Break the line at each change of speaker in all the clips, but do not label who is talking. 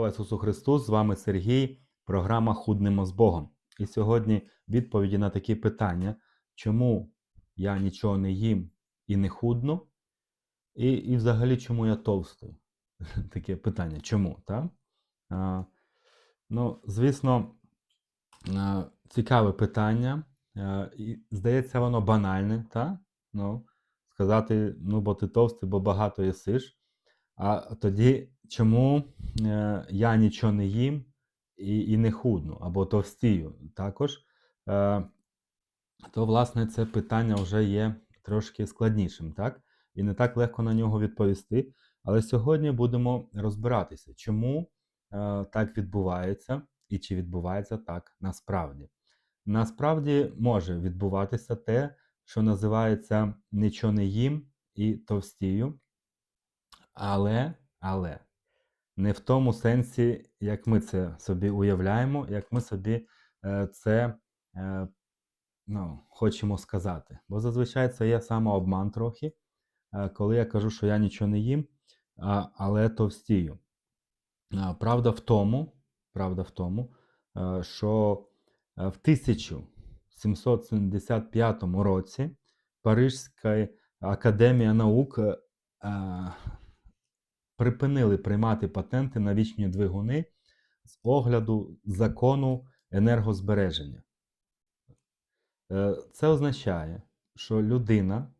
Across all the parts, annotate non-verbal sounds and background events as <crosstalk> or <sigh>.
Слава Ісусу Христу! З вами Сергій, програма Худнемо з Богом. І сьогодні відповіді на такі питання, чому я нічого не їм і не худну, і, і взагалі чому я товстий? <laughs> Таке питання. Чому? Так? А, ну, звісно, а, цікаве питання. А, і, здається, воно банальне, так? Ну, сказати, ну, бо ти товстий, бо багато їсиш. А тоді, чому я нічого не їм і, і не худну, або товстію також, е, то, власне, це питання вже є трошки складнішим, так? І не так легко на нього відповісти. Але сьогодні будемо розбиратися, чому е, так відбувається і чи відбувається так насправді. Насправді може відбуватися те, що називається нічого не їм і товстію. Але, але не в тому сенсі, як ми це собі уявляємо, як ми собі е, це е, ну, хочемо сказати. Бо зазвичай це є самообман трохи, е, коли я кажу, що я нічого не їм, але товстію. Правда в тому, правда в тому, що в 1775 році Парижська академія наук припинили приймати патенти на вічні двигуни з огляду закону енергозбереження. Е, Це означає, що людина,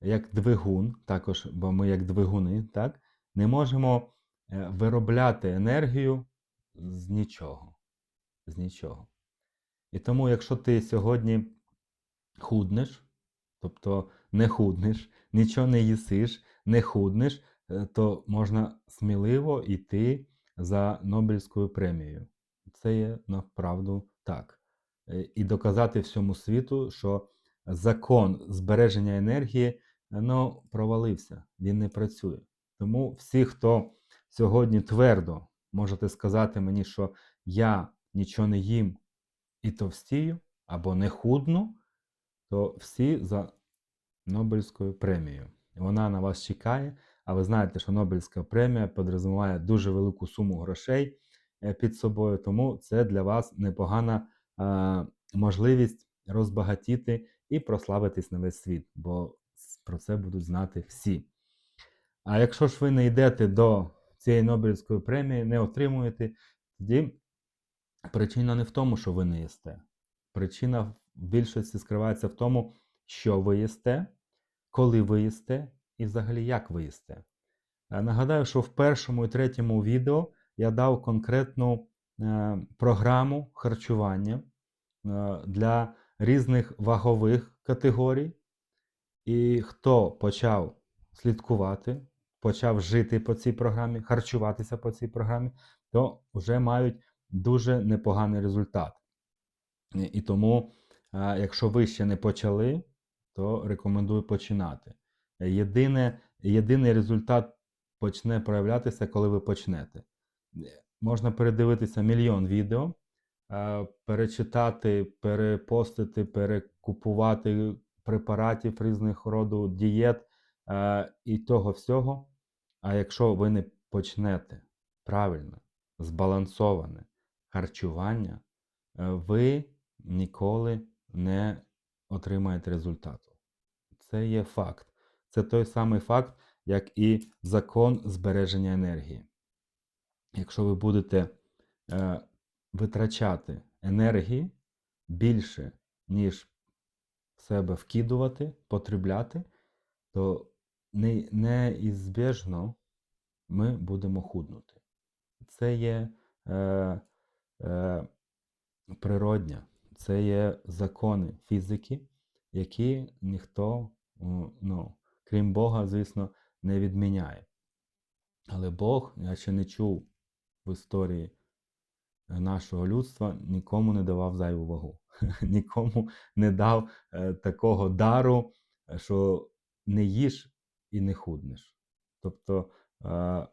як двигун, також, бо ми як двигуни, так, не можемо е, виробляти енергію з нічого. З нічого. І тому, якщо ти сьогодні худнеш, тобто не худнеш, нічого не їсиш, не худнеш, то можна сміливо йти за Нобелівською премією. Це є направду так. Е, І доказати всьому світу, що закон збереження енергії ну, провалився, він не працює. Тому всі, хто сьогодні твердо можете сказати мені, що я нічого не їм і товстію, або не худну, то всі за Нобелівською премією. Вона на вас чекає, а ви знаєте, що Нобелівська премія підрозуміває дуже велику суму грошей е, під собою, тому це для вас непогана е, можливість розбагатіти і прославитись на весь світ, бо про це будуть знати всі. А якщо ж ви не йдете до цієї Нобелівської премії, не отримуєте, тоді причина не в тому, що ви не їсте. Причина в більшості скривається в тому, що ви їсте, коли ви їсте і взагалі як ви їсте. Е, Нагадаю, що в першому і третьому відео я дав конкретну е, програму харчування е, для різних вагових категорій. І хто почав слідкувати, почав жити по цій програмі, харчуватися по цій програмі, то вже мають дуже непоганий результат. І- тому, якщо ви ще не почали, то рекомендую починати. Єдине, єдиний результат почне проявлятися, коли ви почнете. Е, Можна передивитися мільйон відео, е, перечитати, перепостити, перекупувати препаратів різних роду дієт е, і того всього. А якщо ви не почнете правильне, збалансоване харчування, ви ніколи не отримаєте результату. Це є факт. Це той самий факт, як і закон збереження енергії. Якщо ви будете е, витрачати енергії більше, ніж себе вкидувати, потребляти, то не- неізбіжно ми будемо худнути. Це є е, е, природня, це є закони фізики, які ніхто, ну, крім Бога, звісно, не відміняє. Але Бог, я ще не чув в історії е, нашого людства, нікому не давав зайву вагу. <laughs> Нікому не дав е, такого дару, е, що не їш і не худнеш. Тобто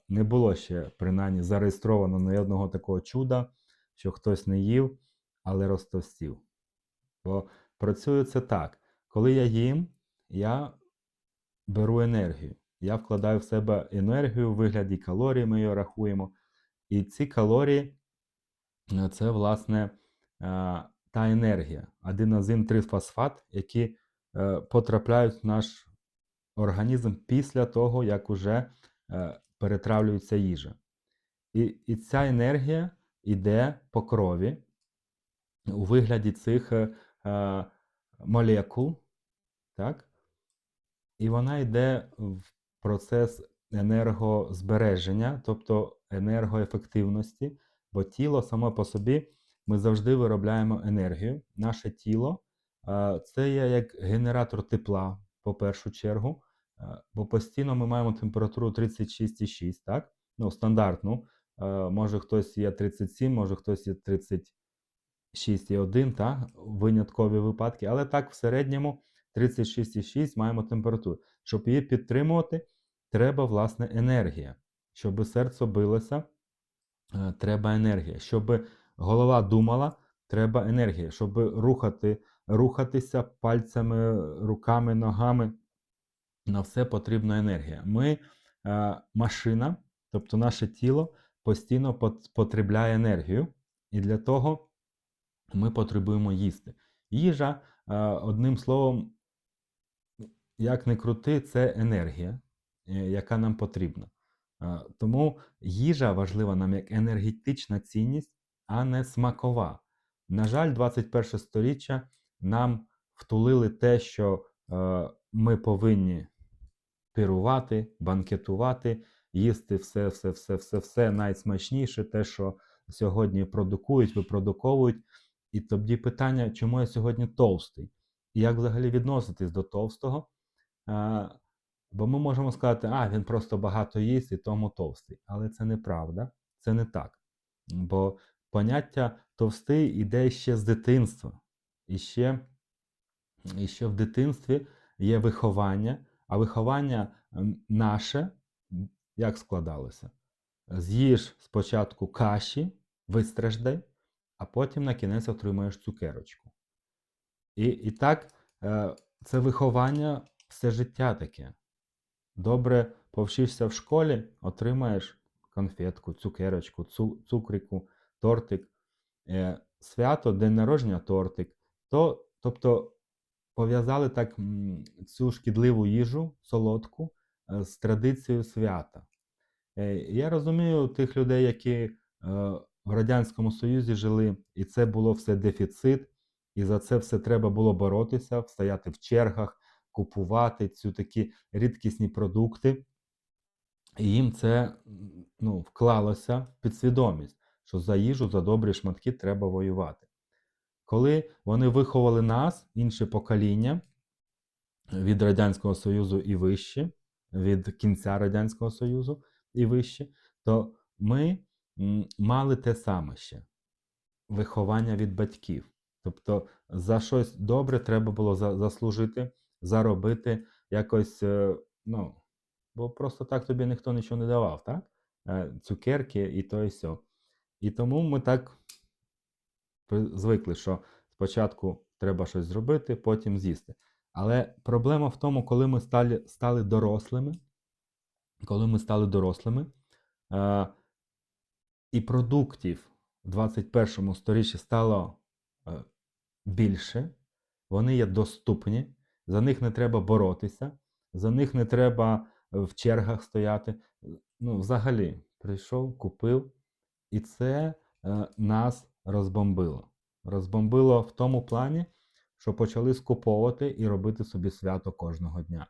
не було ще принаймні зареєстровано ні одного такого чуда, що хтось не їв, але розтовстів. Бо працює це так. Коли я їм, я беру енергію. Я вкладаю в себе енергію в вигляді калорій, ми її рахуємо. І ці калорії е, це, власне, е, та енергія, аденозин трифосфат, які е, потрапляють в наш організм після того, як уже перетравлюється їжа. І, і ця енергія йде по крові у вигляді цих молекул, так? І вона йде в процес енергозбереження, тобто енергоефективності, бо тіло само по собі ми завжди виробляємо енергію. Наше тіло це є як генератор тепла, по першу чергу, бо постійно ми маємо температуру 36,6, так? Ну, стандартну. Може хтось є 37, може хтось є 36,1, так? виняткові випадки, але так, в середньому 36,6 маємо температуру. Щоб її підтримувати, треба власне енергія. Щоб серце билося, е, треба енергія. Щоб голова думала, треба енергія. Щоб рухати, рухатися пальцями, руками, ногами, на все потрібна енергія. Ми е, машина, тобто наше тіло постійно пот- потребляє енергію, і для того ми потребуємо їсти. Їжа, е, одним словом, як не крути, це енергія, е, яка нам потрібна. Тому їжа важлива нам як енергетична цінність, а не смакова. На жаль, 21 сторіччя нам втулили те, що е, ми повинні пірувати, банкетувати, їсти все, все, все, все, все найсмачніше, те, що сьогодні продукують, випродуковують. І тоді питання, чому я сьогодні товстий? І як взагалі відноситись до товстого? А, бо ми можемо сказати, а, він просто багато їсть і тому товстий. Але це неправда, це не так. Бо поняття товстий іде ще з дитинства. І ще, і ще в дитинстві є виховання, а виховання наше як складалося? З'їж спочатку каші, вистраждай, а потім на кінець отримаєш цукерочку. І, і так, е, це виховання все життя таке. Добре повчишся в школі, отримаєш конфетку, цукерочку, цу, цукрику, тортик, е, свято, день народження, тортик. То, тобто пов'язали так цю шкідливу їжу, солодку, е, з традицією свята. Е, Я розумію тих людей, які в Радянському Союзі жили, і це було все дефіцит, і за це все треба було боротися, стояти в чергах, купувати цю такі рідкісні продукти. І їм це ну, вклалося в підсвідомість, що за їжу, за добрі шматки треба воювати. Коли вони виховали нас, інше покоління від Радянського Союзу і вище, від кінця Радянського Союзу і вище, то ми мали те саме ще виховання від батьків. Тобто за щось добре треба було заслужити, заробити якось, е, ну, бо просто так тобі ніхто нічого не давав, так? Е, Цукерки і то і сьо. І тому ми так звикли, що спочатку треба щось зробити, потім з'їсти. Але проблема в тому, коли ми стали, стали дорослими, коли ми стали дорослими, е, і продуктів в 21 сторіччі стало е, більше, вони є доступні, за них не треба боротися, за них не треба е, в чергах стояти. Ну, взагалі, прийшов, купив, і це е, нас розбомбило. Розбомбило в тому плані, що почали скуповувати і робити собі свято кожного дня.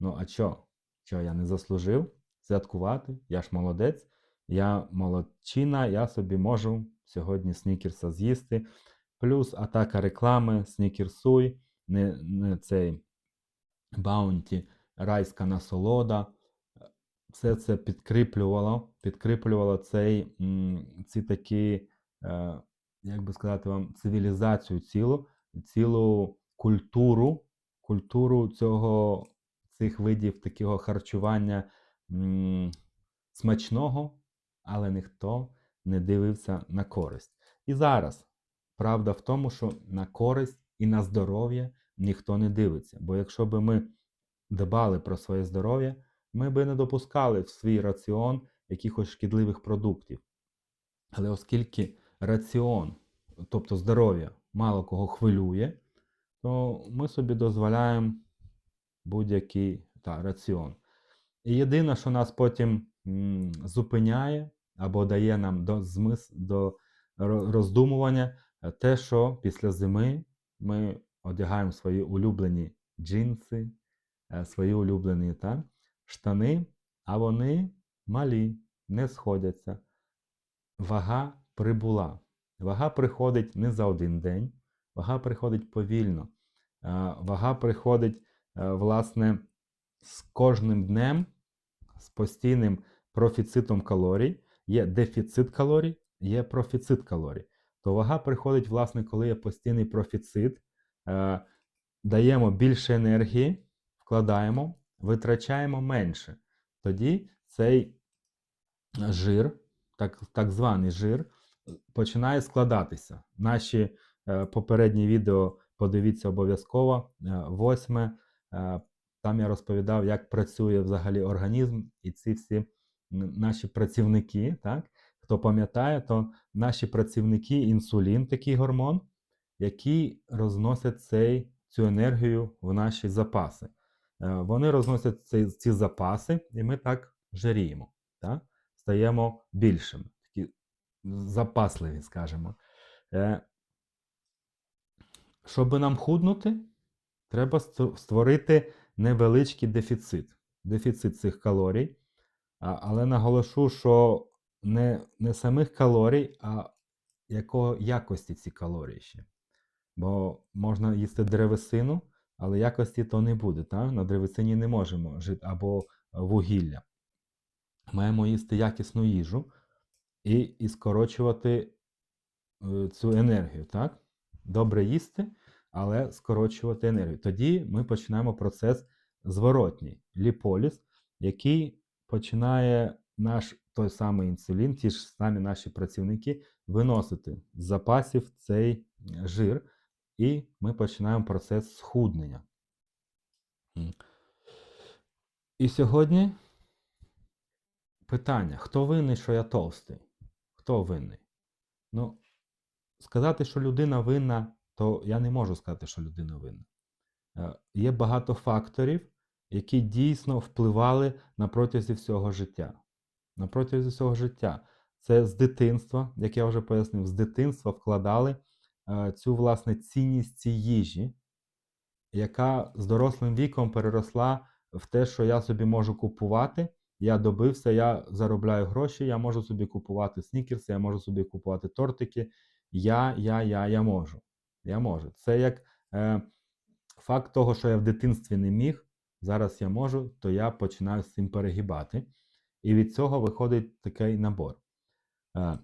Ну, а що? Що я не заслужив святкувати? Я ж молодець, я молодчина, я собі можу сьогодні снікерса з'їсти. Плюс атака реклами, снікерсуй, не, не цей баунті, райська насолода. Все це підкріплювало, підкріплювало цей, ці такі, е, як би сказати вам, цивілізацію цілу, цілу культуру, культуру цього, цих видів такого харчування смачного, але ніхто не дивився на користь. І зараз правда в тому, що на користь і на здоров'я ніхто не дивиться. Бо якщо би ми дбали про своє здоров'я, ми би не допускали в свій раціон якихось шкідливих продуктів. Але оскільки раціон, тобто здоров'я, мало кого хвилює, то ми собі дозволяємо будь-який та, раціон. І єдине, що нас потім м, зупиняє або дає нам до, змис, до роздумування, те, що після зими ми одягаємо свої улюблені джинси, е, свої улюблені та, штани, а вони малі, не сходяться. Вага прибула. Вага приходить не за один день, вага приходить повільно. Е, Вага приходить, е, власне, з кожним днем, з постійним профіцитом калорій. Є дефіцит калорій, є профіцит калорій. То вага приходить, власне, коли є постійний профіцит, даємо більше енергії, вкладаємо, витрачаємо менше. Тоді цей жир, так, так званий жир, починає складатися. Наші е, попередні відео подивіться обов'язково. Е, восьме. Е, там я розповідав, як працює взагалі організм, і ці всі наші працівники, так? Хто пам'ятає, то наші працівники інсулін, такий гормон, який розносить цей, цю енергію в наші запаси. Е, Вони розносять ці, ці запаси, і ми так жаріємо, так? стаємо більшими, такі запасливі, скажімо. Е, Щоб нам худнути, треба створити невеличкий дефіцит. Дефіцит цих калорій. Але наголошу, що не, не самих калорій, а якого якості ці калорії ще. Бо можна їсти древесину, але якості то не буде. Так? На древесині не можемо жити або вугілля. Маємо їсти якісну їжу і, і скорочувати е, цю енергію. Так? Добре їсти, але скорочувати енергію. Тоді ми починаємо процес зворотній ліполіз, який починає наш той самий інсулін, ті ж самі наші працівники, виносити з запасів цей е, жир, і ми починаємо процес схуднення. І сьогодні питання: хто винний, що я товстий? Хто винний? Ну, сказати, що людина винна, то я не можу сказати, що людина винна. Е, Є багато факторів, які дійсно впливали на протязі всього життя. На протязі всього життя. Це з дитинства, як я вже пояснив, з дитинства вкладали цю власне цінність цій їжі, яка з дорослим віком переросла в те, що я собі можу купувати. Я добився, я заробляю гроші, я можу собі купувати снікерси, я можу собі купувати тортики. Я, я, я, я можу. Я можу. Це як е, факт того, що я в дитинстві не міг, зараз я можу, то я починаю з цим перегибати. І від цього виходить такий набор. Е,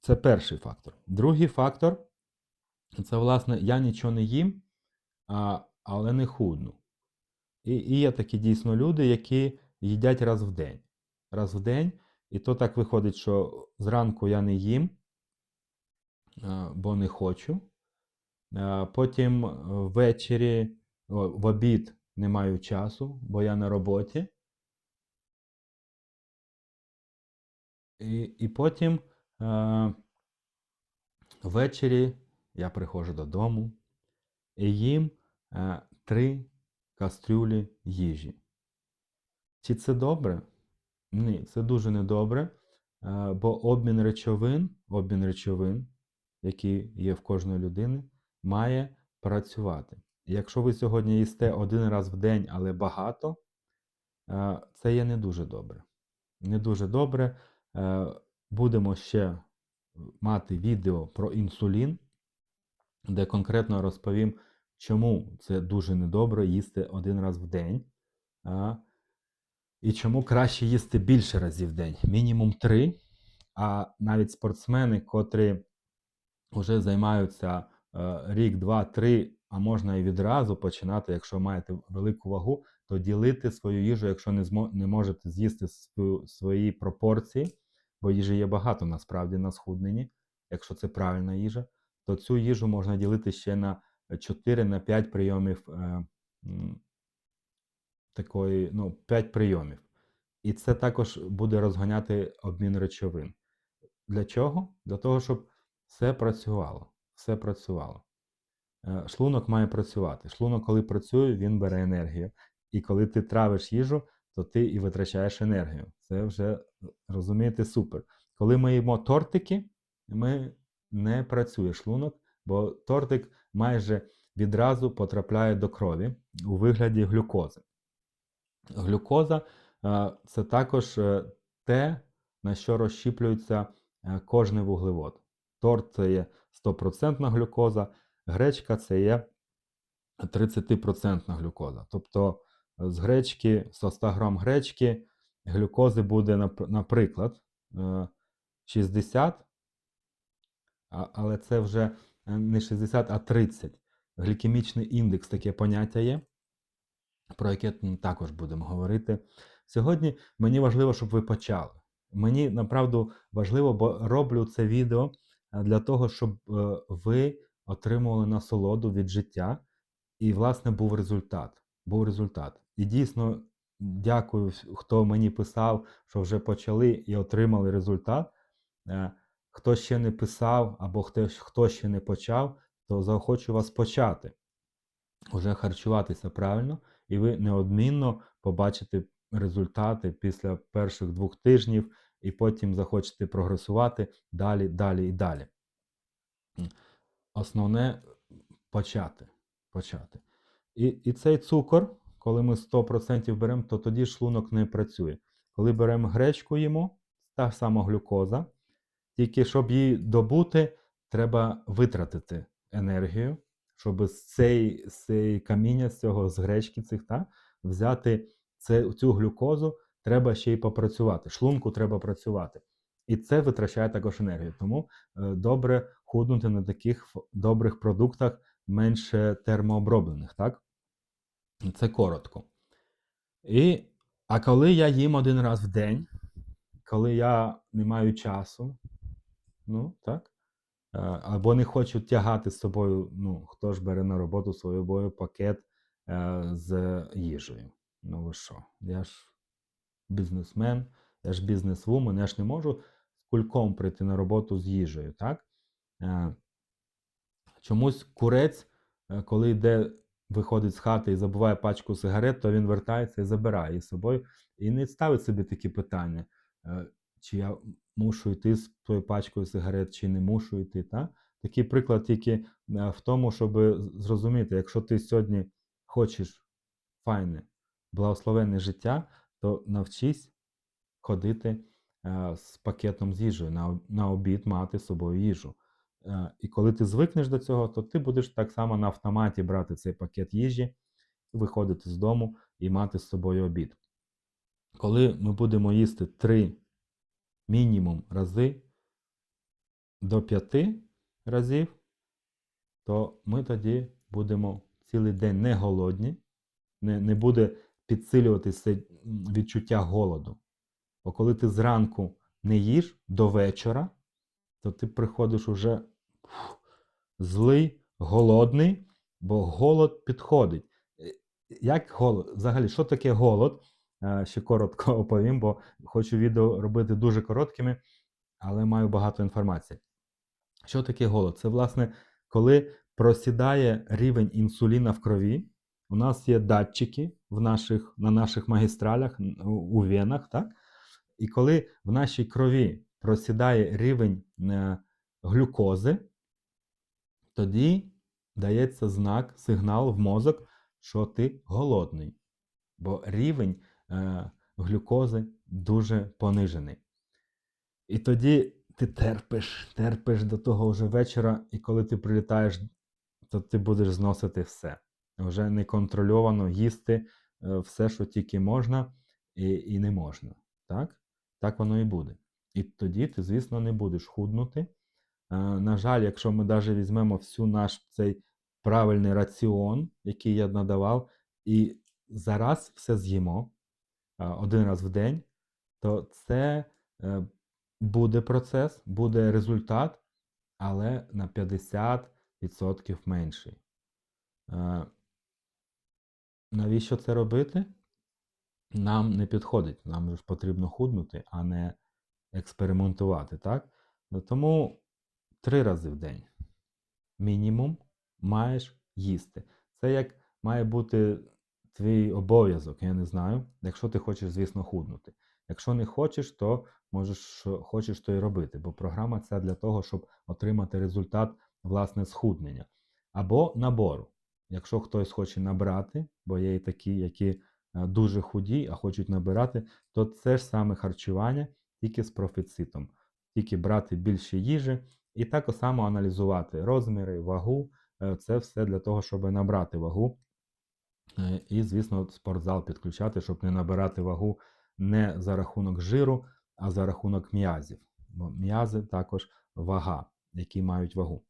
Це перший фактор. Другий фактор це, власне, я нічого не їм, а, але не худну. І, і є такі дійсно люди, які їдять раз в день. Раз в день. І то так виходить, що зранку я не їм, бо не хочу. Потім е, ввечері, в обід не маю часу, бо я на роботі. І, і потім е, ввечері я приходжу додому і їм е, три кастрюлі їжі. Чи це добре? Ні, це дуже недобре, е, бо обмін речовин, обмін речовин, який є в кожної людини, має працювати. Якщо ви сьогодні їсте один раз в день, але багато, е, це є не дуже добре. Не дуже добре. Е, Будемо ще мати відео про інсулін, де конкретно розповім, чому це дуже недобре їсти один раз в день. А, і чому краще їсти більше разів в день, мінімум три. А навіть спортсмени, котрі вже займаються е, рік, два, три, а можна і відразу починати, якщо маєте велику вагу, то ділити свою їжу, якщо не, змо, не можете з'їсти свої пропорції, бо їжі є багато насправді на схудненні, якщо це правильна їжа, то цю їжу можна ділити ще на 4 на 5 прийомів е, такої, ну, 5 прийомів. І це також буде розганяти обмін речовин. Для чого? Для того, щоб все працювало. Все працювало. Е, Шлунок має працювати. Шлунок, коли працює, він бере енергію. І коли ти травиш їжу, то ти і витрачаєш енергію. Це вже, розумієте, супер. Коли ми їмо тортики, ми не працює шлунок, бо тортик майже відразу потрапляє до крові у вигляді глюкози. Глюкоза е, це також е, те, на що розщіплюється е, кожний вуглевод. Торт це є 100% глюкоза, гречка це є 30% глюкоза. Тобто з гречки, з 100 грам гречки, глюкози буде, наприклад, е, 60, а- але це вже е, не 60, а 30. Глікемічний індекс таке поняття є, про яке також будемо говорити. Сьогодні мені важливо, щоб ви почали. Мені направду важливо, бо роблю це відео е, для того, щоб е, ви отримували насолоду від життя, і, власне, був результат. Був результат. І дійсно дякую, хто мені писав, що вже почали і отримали результат. Хто ще не писав або хто, хто ще не почав, то заохочу вас почати вже харчуватися правильно, і ви неодмінно побачите результати після перших двох тижнів, і потім захочете прогресувати далі, далі і далі. Основне почати. почати. І, і цей цукор, коли ми 100% беремо, то тоді шлунок не працює. Коли беремо гречку їмо, та сама глюкоза, тільки щоб її добути, треба витратити енергію, щоб з цієї, з каміння, з цього з гречки цих, та, взяти це, цю глюкозу, треба ще й попрацювати. Шлунку треба працювати. І це витрачає також енергію. Тому е, добре худнути на таких добрих продуктах, менше термооброблених, так? Це коротко. І, а коли я їм один раз в день, коли я не маю часу, ну так, е, або не хочу тягати з собою, ну, хто ж бере на роботу з собою пакет е, з їжею. Ну ви що? Я ж бізнесмен, я ж бізнесвумен, я ж не можу з кульком прийти на роботу з їжею, так? Е, Чомусь курець, коли йде, виходить з хати і забуває пачку сигарет, то він вертається і забирає її з собою і не ставить собі такі питання, чи я мушу йти з тою пачкою сигарет, чи не мушу йти. Та? Такий приклад тільки е, в тому, щоб зрозуміти, якщо ти сьогодні хочеш файне, благословенне життя, то навчись ходити е, з пакетом з їжею, на, обід мати з собою їжу. Е, І коли ти звикнеш до цього, то ти будеш так само на автоматі брати цей пакет їжі, виходити з дому і мати з собою обід. Коли ми будемо їсти 3 мінімум рази до 5 разів, то ми тоді будемо цілий день не голодні, не, не буде підсилюватися відчуття голоду. Бо коли ти зранку не їш до вечора, то ти приходиш уже злий, голодний, бо голод підходить. Е, Як голод? Взагалі, що таке голод? Е, Ще коротко <laughs> оповім, бо хочу відео робити дуже короткими, але маю багато інформації. Що таке голод? Це, власне, коли просідає рівень інсуліна в крові. У нас є датчики в наших, на наших магістралях, у венах, так? І коли в нашій крові просідає рівень е, глюкози, тоді дається знак, сигнал в мозок, що ти голодний. Бо рівень глюкози дуже понижений. І тоді ти терпиш, терпиш до того вже вечора, і коли ти прилітаєш, то ти будеш зносити все. Вже неконтрольовано їсти е, все, що тільки можна і, і не можна. Так? Так воно і буде. І тоді ти, звісно, не будеш худнути. Е, На жаль, якщо ми навіть візьмемо всю наш цей правильний раціон, який я надавав, і зараз все з'їмо е, один раз в день, то це е, буде процес, буде результат, але на 50% менший. Е, Навіщо це робити? Нам не підходить. Нам ж потрібно худнути, а не експериментувати, так? Тому три рази в день мінімум маєш їсти. Це як має бути твій обов'язок, я не знаю. Якщо ти хочеш, звісно, худнути. Якщо не хочеш, то можеш хочеш, то й робити, бо програма ця для того, щоб отримати результат власне схуднення або набору. Якщо хтось хоче набрати, бо є і такі, які е, дуже худі, а хочуть набирати, то це ж саме харчування тільки з профіцитом. Тільки брати більше їжі і так само аналізувати розміри, вагу. Е, Це все для того, щоб набрати вагу. Е, І, звісно, спортзал підключати, щоб не набирати вагу не за рахунок жиру, а за рахунок м'язів. Бо м'язи також вага, які мають вагу.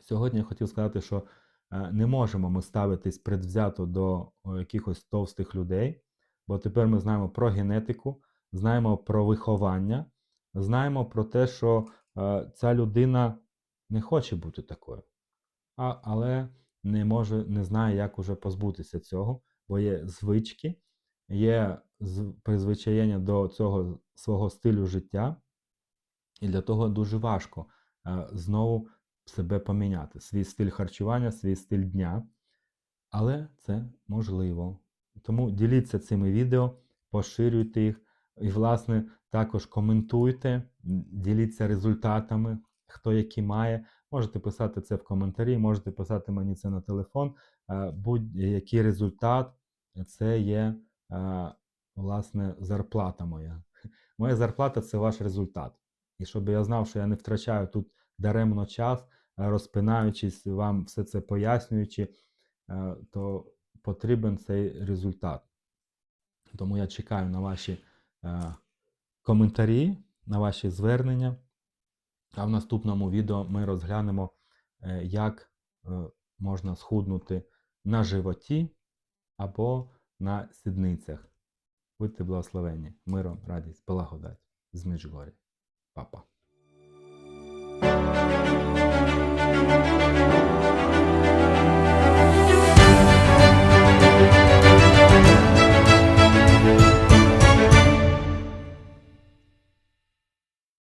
Сьогодні я хотів сказати, що е, не можемо ми ставитись предвзято до якихось товстих людей, бо тепер ми знаємо про генетику, знаємо про виховання, знаємо про те, що е, ця людина не хоче бути такою, а, але не може, не знає, як уже позбутися цього, бо є звички, є призвичаєння до цього свого стилю життя, і для того дуже важко е, знову себе поміняти, свій стиль харчування, свій стиль дня. Але це можливо. Тому діліться цими відео, поширюйте їх і, власне, також коментуйте, діліться результатами, хто які має. Можете писати це в коментарі, можете писати мені це на телефон. Е, Будь-який результат це є, е, власне, зарплата моя. <laughs> Моя зарплата це ваш результат. І щоб я знав, що я не втрачаю тут даремно час, е, розпинаючись, вам все це пояснюючи, то потрібен цей результат. Тому я чекаю на ваші коментарі, на ваші звернення. А в наступному відео ми розглянемо, е, як е, можна схуднути на животі або на сідницях. Будьте благословені. Миром, радість, благодать з. Папа.